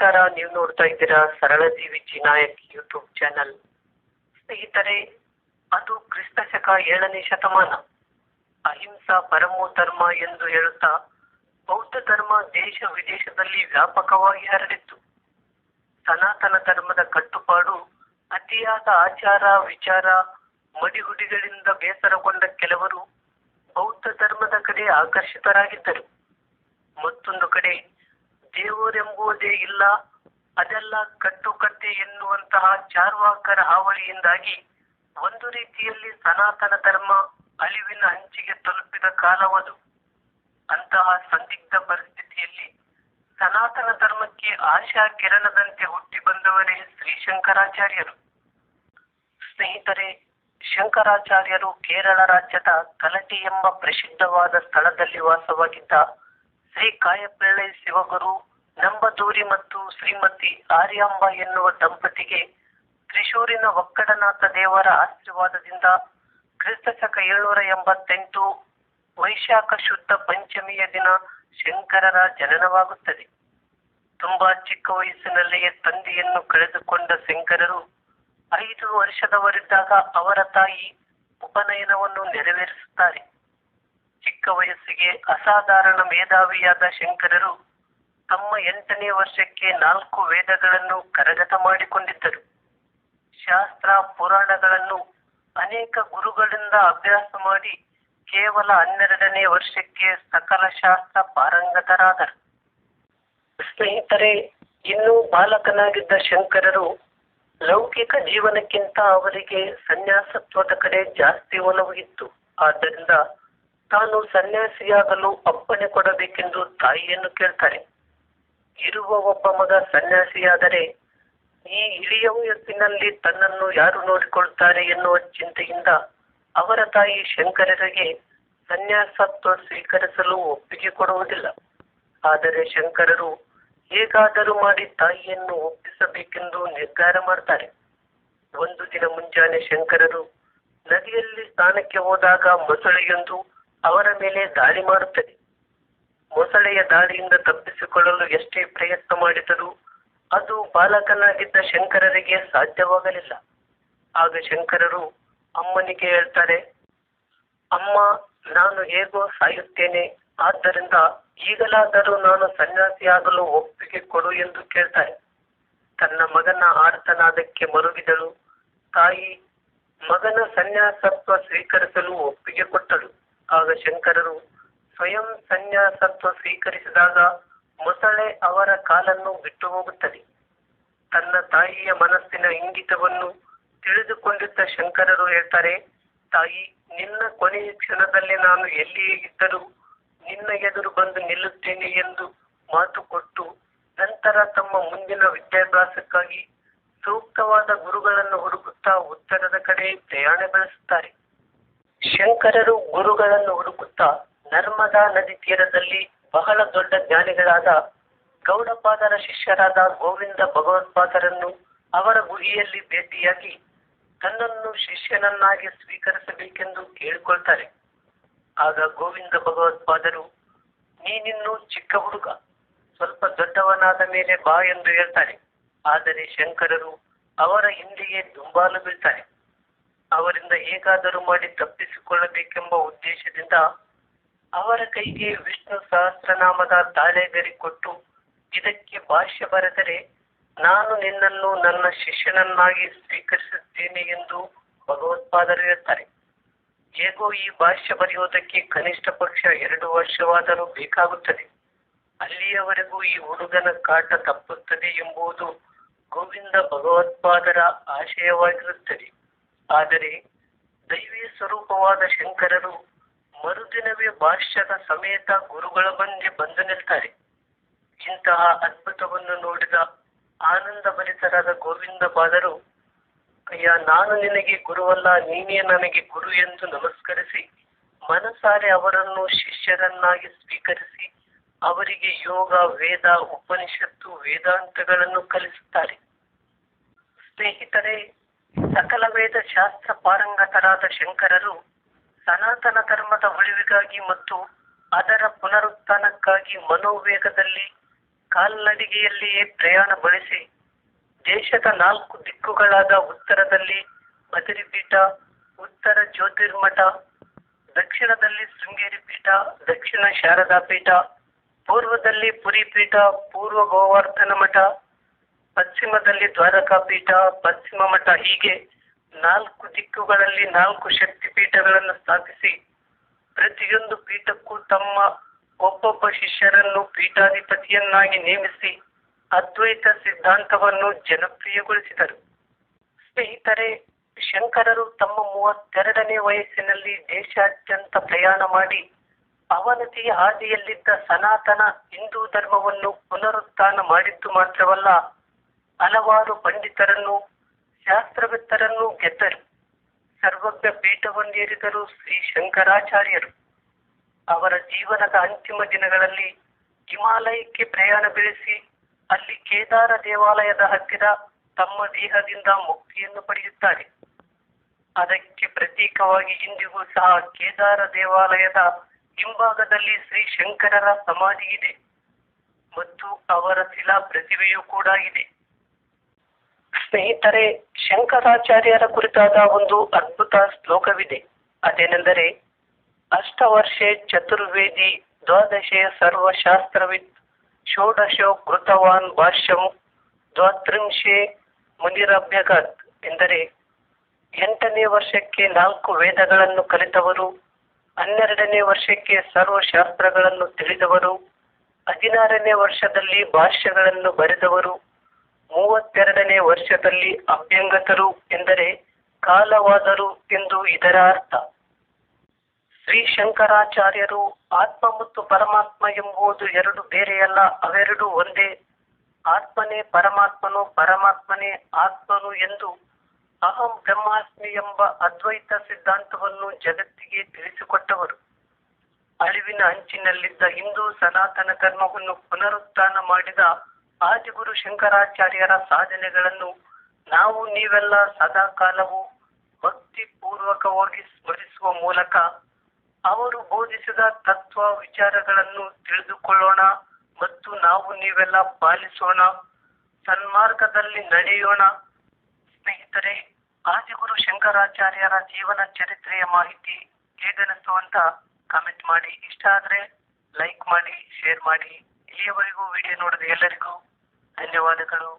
ನಮಸ್ಕಾರ, ನೀವು ನೋಡ್ತಾ ಇದ್ದೀರಾ ಸರಳ ಜೀವಿ ಚಿನಾಯಕ್ ಯೂಟ್ಯೂಬ್ ಚಾನಲ್ ಸ್ನೇಹಿತರೆ, ಅದು ಕ್ರಿಸ್ತ ಶಕ ಏಳನೇ ಶತಮಾನ. ಅಹಿಂಸಾ ಪರಮೋ ಧರ್ಮ ಎಂದು ಹೇಳುತ್ತಾ ಬೌದ್ಧ ಧರ್ಮ ದೇಶ ವಿದೇಶದಲ್ಲಿ ವ್ಯಾಪಕವಾಗಿ ಹರಡಿತ್ತು. ಸನಾತನ ಧರ್ಮದ ಕಟ್ಟುಪಾಡು, ಅತಿಯಾದ ಆಚಾರ, ವಿಚಾರ ಮಡಿಹುಡಿಗಳಿಂದ ಬೇಸರಗೊಂಡ ಕೆಲವರು ಬೌದ್ಧ ಧರ್ಮದ ಕಡೆ ಆಕರ್ಷಿತರಾಗಿದ್ದರು. ಮತ್ತೊಂದು ಕಡೆ ದೇವರೆಂಬುವುದೇ ಇಲ್ಲ. ಅದೆಲ್ಲ ಕಟ್ಟುಕತೆ ಎನ್ನುವಂತಹ ಚಾರ್ವಾಕರ ಹಾವಳಿಯಿಂದಾಗಿ ಒಂದು ರೀತಿಯಲ್ಲಿ ಸನಾತನ ಧರ್ಮ ಅಳಿವಿನ ಅಂಚಿಗೆ ತಲುಪಿದ ಕಾಲವದು. ಅಂತಹ ಸಂದಿಗ್ಧ ಪರಿಸ್ಥಿತಿಯಲ್ಲಿ ಸನಾತನ ಧರ್ಮಕ್ಕೆ ಆಶಾ ಕಿರಣದಂತೆ ಹುಟ್ಟಿ ಬಂದವರೇ ಶ್ರೀ ಶಂಕರಾಚಾರ್ಯರು. ಸ್ನೇಹಿತರೆ, ಶಂಕರಾಚಾರ್ಯರು ಕೇರಳ ರಾಜ್ಯದ ಕಲಟಿ ಎಂಬ ಪ್ರಸಿದ್ಧವಾದ ಸ್ಥಳದಲ್ಲಿ ವಾಸವಾಗಿದ್ದ ಶ್ರೀ ಕಾಯಪಿಳ್ಳೈ ಶಿವಗುರು, ನಂಬದೂರಿ ಮತ್ತು ಶ್ರೀಮತಿ ಆರ್ಯಾಂಬ ಎನ್ನುವ ದಂಪತಿಗೆ ತ್ರಿಶೂರಿನ ಒಕ್ಕಡನಾಥ ದೇವರ ಆಶೀರ್ವಾದದಿಂದ ಕ್ರಿಸ್ತ ಶಕ ಏಳ್ನೂರ ಎಂಬತ್ತೆಂಟು ವೈಶಾಖ ಶುದ್ಧ ಪಂಚಮಿಯ ದಿನ ಶಂಕರರ ಜನನವಾಗುತ್ತದೆ. ತುಂಬಾ ಚಿಕ್ಕ ವಯಸ್ಸಿನಲ್ಲಿಯೇ ತಂದೆಯನ್ನು ಕಳೆದುಕೊಂಡ ಶಂಕರರು ಐದು ವರ್ಷದವರಿದ್ದಾಗ ಅವರ ತಾಯಿ ಉಪನಯನವನ್ನು ನೆರವೇರಿಸುತ್ತಾರೆ. ಚಿಕ್ಕ ವಯಸ್ಸಿಗೆ ಅಸಾಧಾರಣ ಮೇಧಾವಿಯಾದ ಶಂಕರರು ತಮ್ಮ ಎಂಟನೇ ವರ್ಷಕ್ಕೆ ನಾಲ್ಕು ವೇದಗಳನ್ನು ಕರಗತ ಮಾಡಿಕೊಂಡಿದ್ದರು. ಶಾಸ್ತ್ರ, ಪುರಾಣಗಳನ್ನು ಅನೇಕ ಗುರುಗಳಿಂದ ಅಭ್ಯಾಸ ಮಾಡಿ ಕೇವಲ ಹನ್ನೆರಡನೇ ವರ್ಷಕ್ಕೆ ಸಕಲ ಶಾಸ್ತ್ರ ಪಾರಂಗತರಾದರು. ಸ್ನೇಹಿತರೆ, ಇನ್ನೂ ಬಾಲಕನಾಗಿದ್ದ ಶಂಕರರು ಲೌಕಿಕ ಜೀವನಕ್ಕಿಂತ ಅವರಿಗೆ ಸನ್ಯಾಸತ್ವದ ಕಡೆ ಜಾಸ್ತಿ ಒಲವು ಇತ್ತು. ಆದ್ದರಿಂದ ತಾನು ಸನ್ಯಾಸಿಯಾಗಲು ಅಪ್ಪಣೆ ಕೊಡಬೇಕೆಂದು ತಾಯಿಯನ್ನು ಕೇಳ್ತಾರೆ ಇರುವ ಒಬ್ಬ ಮಗ ಸನ್ಯಾಸಿಯಾದರೆ ಈ ಇಳಿಯ ವಯಸ್ಸಿನಲ್ಲಿ ತನ್ನನ್ನು ಯಾರು ನೋಡಿಕೊಳ್ತಾರೆ ಎನ್ನುವ ಚಿಂತೆಯಿಂದ ಅವರ ತಾಯಿ ಶಂಕರರಿಗೆ ಸನ್ಯಾಸತ್ವ ಸ್ವೀಕರಿಸಲು ಒಪ್ಪಿಗೆ ಕೊಡುವುದಿಲ್ಲ. ಆದರೆ ಶಂಕರರು ಹೇಗಾದರೂ ಮಾಡಿ ತಾಯಿಯನ್ನು ಒಪ್ಪಿಸಬೇಕೆಂದು ನಿರ್ಧಾರ ಮಾಡ್ತಾರೆ. ಒಂದು ದಿನ ಮುಂಜಾನೆ ಶಂಕರರು ನದಿಯಲ್ಲಿ ಸ್ನಾನಕ್ಕೆ ಹೋದಾಗ ಮೊಸಳೆಯೊಂದು ಅವರ ಮೇಲೆ ದಾಳಿ ಮಾಡುತ್ತದೆ. ಮೊಸಳೆಯ ದಾಳಿಯಿಂದ ತಪ್ಪಿಸಿಕೊಳ್ಳಲು ಎಷ್ಟೇ ಪ್ರಯತ್ನ ಮಾಡಿದರೂ ಅದು ಬಾಲಕನಾಗಿದ್ದ ಶಂಕರರಿಗೆ ಸಾಧ್ಯವಾಗಲಿಲ್ಲ. ಆಗ ಶಂಕರರು ಅಮ್ಮನಿಗೆ ಹೇಳ್ತಾರೆ, ಅಮ್ಮ, ನಾನು ಹೇಗೋ ಸಾಯುತ್ತೇನೆ, ಆದ್ದರಿಂದ ಈಗಲಾದರೂ ನಾನು ಸನ್ಯಾಸಿಯಾಗಲು ಒಪ್ಪಿಗೆ ಕೊಡು ಎಂದು ಕೇಳ್ತಾರೆ. ತನ್ನ ಮಗನ ಆರ್ತನಾದಕ್ಕೆ ಮರುಗಿದಳು ತಾಯಿ ಮಗನ ಸನ್ಯಾಸತ್ವ ಸ್ವೀಕರಿಸಲು ಒಪ್ಪಿಗೆ ಕೊಟ್ಟಳು. ಆಗ ಶಂಕರರು ಸ್ವಯಂ ಸನ್ಯಾಸತ್ವ ಸ್ವೀಕರಿಸಿದಾಗ ಮೊಸಳೆ ಅವರ ಕಾಲನ್ನು ಬಿಟ್ಟು ಹೋಗುತ್ತದೆ ತನ್ನ ತಾಯಿಯ ಮನಸ್ಸಿನ ಇಂಗಿತವನ್ನು ತಿಳಿದುಕೊಂಡಿದ್ದ ಶಂಕರರು ಹೇಳ್ತಾರೆ, ತಾಯಿ, ನಿನ್ನ ಕೊನೆಯ ಕ್ಷಣದಲ್ಲಿ ನಾನು ಎಲ್ಲಿಯೇ ಇದ್ದರೂ ನಿನ್ನ ಎದುರು ಬಂದು ನಿಲ್ಲುತ್ತೇನೆ ಎಂದು ಮಾತು ಕೊಟ್ಟು ನಂತರ ತಮ್ಮ ಮುಂದಿನ ವಿದ್ಯಾಭ್ಯಾಸಕ್ಕಾಗಿ ಸೂಕ್ತವಾದ ಗುರುಗಳನ್ನು ಹುಡುಕುತ್ತಾ ಉತ್ತರದ ಕಡೆ ಪ್ರಯಾಣ ಬೆಳೆಸುತ್ತಾರೆ. ಶಂಕರರು ಗುರುಗಳನ್ನು ಹುಡುಕುತ್ತಾ ನರ್ಮದಾ ನದಿ ತೀರದಲ್ಲಿ ಬಹಳ ದೊಡ್ಡ ಜ್ಞಾನಿಗಳಾದ ಗೌಡಪಾದರ ಶಿಷ್ಯರಾದ ಗೋವಿಂದ ಭಗವತ್ಪಾದರನ್ನು ಅವರ ಗುಹಿಯಲ್ಲಿ ಭೇಟಿಯಾಗಿ ತನ್ನನ್ನು ಶಿಷ್ಯನನ್ನಾಗಿ ಸ್ವೀಕರಿಸಬೇಕೆಂದು ಕೇಳಿಕೊಳ್ತಾರೆ. ಆಗ ಗೋವಿಂದ ಭಗವತ್ಪಾದರು, ನೀನಿನ್ನು ಚಿಕ್ಕ ಹುಡುಗ, ಸ್ವಲ್ಪ ದೊಡ್ಡವನಾದ ಮೇಲೆ ಬಾ ಎಂದು ಹೇಳ್ತಾರೆ. ಆದರೆ ಶಂಕರರು ಅವರ ಹಿಂದೆಯೇ ದುಂಬಾಲು ಬೀಳ್ತಾರೆ. ಅವರಿಂದ ಹೇಗಾದರೂ ಮಾಡಿ ತಪ್ಪಿಸಿಕೊಳ್ಳಬೇಕೆಂಬ ಉದ್ದೇಶದಿಂದ ಅವರ ಕೈಗೆ ವಿಷ್ಣು ಸಹಸ್ರನಾಮದ ತಾಳೆಗರಿ ಕೊಟ್ಟು ಇದಕ್ಕೆ ಭಾಷ್ಯ ಬರೆದರೆ ನಾನು ನಿನ್ನನ್ನು ನನ್ನ ಶಿಷ್ಯನನ್ನಾಗಿ ಸ್ವೀಕರಿಸುತ್ತೇನೆ ಎಂದು ಭಗವತ್ಪಾದರು ಹೇಳ್ತಾರೆ. ಹೇಗೋ ಈ ಭಾಷ್ಯ ಬರೆಯುವುದಕ್ಕೆ ಕನಿಷ್ಠ ಪಕ್ಷ ಎರಡು ವರ್ಷವಾದರೂ ಬೇಕಾಗುತ್ತದೆ. ಅಲ್ಲಿಯವರೆಗೂ ಈ ಹುಡುಗನ ಕಾಟ ತಪ್ಪುತ್ತದೆ ಎಂಬುದು ಗೋವಿಂದ ಭಗವತ್ಪಾದರ ಆಶಯವಾಗಿರುತ್ತದೆ. ಆದರೆ ದೈವಿ ಸ್ವರೂಪವಾದ ಶಂಕರರು ಮರುದಿನವೇ ಭಾಷ್ಯದ ಸಮೇತ ಗುರುಗಳ ಬಂದೆ ಬಂದು ನಿಲ್ತಾರೆ. ಇಂತಹ ಅದ್ಭುತವನ್ನು ನೋಡಿದ ಆನಂದ ಭರಿತರಾದ ಗೋವಿಂದ ಅಯ್ಯ, ನಾನು ನಿನಗೆ ಗುರುವಲ್ಲ, ನೀನೇ ನನಗೆ ಗುರು ಎಂದು ನಮಸ್ಕರಿಸಿ, ಮನಸಾರೆ ಅವರನ್ನು ಶಿಷ್ಯರನ್ನಾಗಿ ಸ್ವೀಕರಿಸಿ, ಅವರಿಗೆ ಯೋಗ, ವೇದ, ಉಪನಿಷತ್ತು, ವೇದಾಂತಗಳನ್ನು ಕಲಿಸುತ್ತಾರೆ. ಸ್ನೇಹಿತರೆ ಸಕಲ ವೇದ ಶಾಸ್ತ್ರ ಪಾರಂಗತರಾದ ಶಂಕರರು ಸನಾತನ ಧರ್ಮದ ಉಳಿವಿಗಾಗಿ ಮತ್ತು ಅದರ ಪುನರುತ್ಥಾನಕ್ಕಾಗಿ ಮನೋವೇಗದಲ್ಲಿ ಕಾಲ್ನಡಿಗೆಯಲ್ಲಿಯೇ ಪ್ರಯಾಣ ಬಳಸಿ ದೇಶದ ನಾಲ್ಕು ದಿಕ್ಕುಗಳಾದ ಉತ್ತರದಲ್ಲಿ ಬದರಿಪೀಠ, ಉತ್ತರ ಜ್ಯೋತಿರ್ಮಠ, ದಕ್ಷಿಣದಲ್ಲಿ ಶೃಂಗೇರಿ ಪೀಠ, ದಕ್ಷಿಣ ಶಾರದಾ ಪೀಠ, ಪೂರ್ವದಲ್ಲಿ ಪುರಿ ಪೀಠ ಪೂರ್ವ ಗೋವರ್ಧನ ಮಠ ಪಶ್ಚಿಮದಲ್ಲಿ ದ್ವಾರಕಾ ಪೀಠ ಪಶ್ಚಿಮ ಮಠ ಹೀಗೆ ನಾಲ್ಕು ದಿಕ್ಕುಗಳಲ್ಲಿ ನಾಲ್ಕು ಶಕ್ತಿ ಪೀಠಗಳನ್ನು ಸ್ಥಾಪಿಸಿ, ಪ್ರತಿಯೊಂದು ಪೀಠಕ್ಕೂ ತಮ್ಮ ಒಬ್ಬೊಬ್ಬ ಶಿಷ್ಯರನ್ನು ಪೀಠಾಧಿಪತಿಯನ್ನಾಗಿ ನೇಮಿಸಿ ಅದ್ವೈತ ಸಿದ್ಧಾಂತವನ್ನು ಜನಪ್ರಿಯಗೊಳಿಸಿದರು. ಸ್ನೇಹಿತರೆ, ಶಂಕರರು ತಮ್ಮ ಮೂವತ್ತೆರಡನೇ ವಯಸ್ಸಿನಲ್ಲಿ ದೇಶಾದ್ಯಂತ ಪ್ರಯಾಣ ಮಾಡಿ ಅವನತಿಯ ಹಾದಿಯಲ್ಲಿದ್ದ ಸನಾತನ ಹಿಂದೂ ಧರ್ಮವನ್ನು ಪುನರುತ್ಥಾನ ಮಾಡಿದ್ದು ಮಾತ್ರವಲ್ಲ ಹಲವಾರು ಪಂಡಿತರನ್ನು, ಶಾಸ್ತ್ರವೇತ್ತರನ್ನು ಗೆದ್ದರು. ಸರ್ವಜ್ಞ ಪೀಠವನ್ನೇರಿದರು ಶ್ರೀ ಶಂಕರಾಚಾರ್ಯರು. ಅವರ ಜೀವನದ ಅಂತಿಮ ದಿನಗಳಲ್ಲಿ ಹಿಮಾಲಯಕ್ಕೆ ಪ್ರಯಾಣ ಬೆಳೆಸಿ, ಅಲ್ಲಿ ಕೇದಾರ ದೇವಾಲಯದ ಹತ್ತಿರ ತಮ್ಮ ದೇಹದಿಂದ ಮುಕ್ತಿಯನ್ನು ಪಡೆಯುತ್ತಾರೆ. ಅದಕ್ಕೆ ಪ್ರತೀಕವಾಗಿ ಇಂದಿಗೂ ಸಹ ಕೇದಾರ ದೇವಾಲಯದ ಹಿಂಭಾಗದಲ್ಲಿ ಶ್ರೀ ಶಂಕರರ ಸಮಾಧಿ ಇದೆ. ಮತ್ತು ಅವರ ಶಿಲಾ ಪ್ರತಿಮೆಯೂ ಕೂಡ ಇದೆ. ಸ್ನೇಹಿತರೆ, ಶಂಕರಾಚಾರ್ಯರ ಕುರಿತಾದ ಒಂದು ಅದ್ಭುತ ಶ್ಲೋಕವಿದೆ. ಅದೇನೆಂದರೆ, ಅಷ್ಟವರ್ಷೆ ಚತುರ್ವೇದಿ ದ್ವಾದಶೆ ಸರ್ವಶಾಸ್ತ್ರವಿತ್ ಷೋಡಶೋ ಕೃತವಾನ್ ಭಾಷ್ಯಂ ದ್ವಾತ್ರಿಂಶೆ ಮುನಿರಭ್ಯಗತ್ ಎಂದರೆ, ಎಂಟನೇ ವರ್ಷಕ್ಕೆ ನಾಲ್ಕು ವೇದಗಳನ್ನು ಕಲಿತವರು, ಹನ್ನೆರಡನೇ ವರ್ಷಕ್ಕೆ ಸರ್ವಶಾಸ್ತ್ರಗಳನ್ನು ತಿಳಿದವರು, ಹದಿನಾರನೇ ವರ್ಷದಲ್ಲಿ ಭಾಷ್ಯಗಳನ್ನು ಬರೆದವರು ಮೂವತ್ತೆರಡನೇ ವರ್ಷದಲ್ಲಿ ಅಭ್ಯಂಗತರು ಎಂದರೆ ಕಾಲವಾದರು ಎಂದು ಇದರ ಅರ್ಥ. ಶ್ರೀ ಶಂಕರಾಚಾರ್ಯರು ಆತ್ಮ ಮತ್ತು ಪರಮಾತ್ಮ ಎಂಬುದು ಎರಡು ಬೇರೆಯಲ್ಲ, ಅವೆರಡು ಒಂದೇ. ಆತ್ಮನೇ ಪರಮಾತ್ಮನು, ಪರಮಾತ್ಮನೇ ಆತ್ಮನು ಎಂದು ಅಹಂ ಬ್ರಹ್ಮಾಸ್ಮಿ ಎಂಬ ಅದ್ವೈತ ಸಿದ್ಧಾಂತವನ್ನು ಜಗತ್ತಿಗೆ ತಿಳಿಸಿಕೊಟ್ಟವರು. ಅಳಿವಿನ ಅಂಚಿನಲ್ಲಿದ್ದ ಹಿಂದೂ ಸನಾತನ ಧರ್ಮವನ್ನು ಪುನರುತ್ಥಾನ ಮಾಡಿದ ಆದಿಗುರು ಶಂಕರಾಚಾರ್ಯರ ಸಾಧನೆಗಳನ್ನು ನಾವು ನೀವೆಲ್ಲ ಸದಾ ಕಾಲವು ಭಕ್ತಿ ಪೂರ್ವಕವಾಗಿ ಸ್ಮರಿಸುವ ಮೂಲಕ ಅವರು ಬೋಧಿಸಿದ ತತ್ವ ವಿಚಾರಗಳನ್ನು ತಿಳಿದುಕೊಳ್ಳೋಣ ಮತ್ತು ನಾವು ನೀವೆಲ್ಲ ಪಾಲಿಸೋಣ, ಸನ್ಮಾರ್ಗದಲ್ಲಿ ನಡೆಯೋಣ. ಸ್ನೇಹಿತರೆ, ಆದಿಗುರು ಶಂಕರಾಚಾರ್ಯರ ಜೀವನ ಚರಿತ್ರೆಯ ಮಾಹಿತಿ ಹೇಗನಿಸ್ತು ಅಂತ ಕಮೆಂಟ್ ಮಾಡಿ. ಇಷ್ಟ ಆದ್ರೆ ಲೈಕ್ ಮಾಡಿ ಶೇರ್ ಮಾಡಿ. ಇಲ್ಲಿಯವರೆಗೂ ವಿಡಿಯೋ ನೋಡಿದ ಎಲ್ಲರಿಗೂ ಧನ್ಯವಾದಗಳು.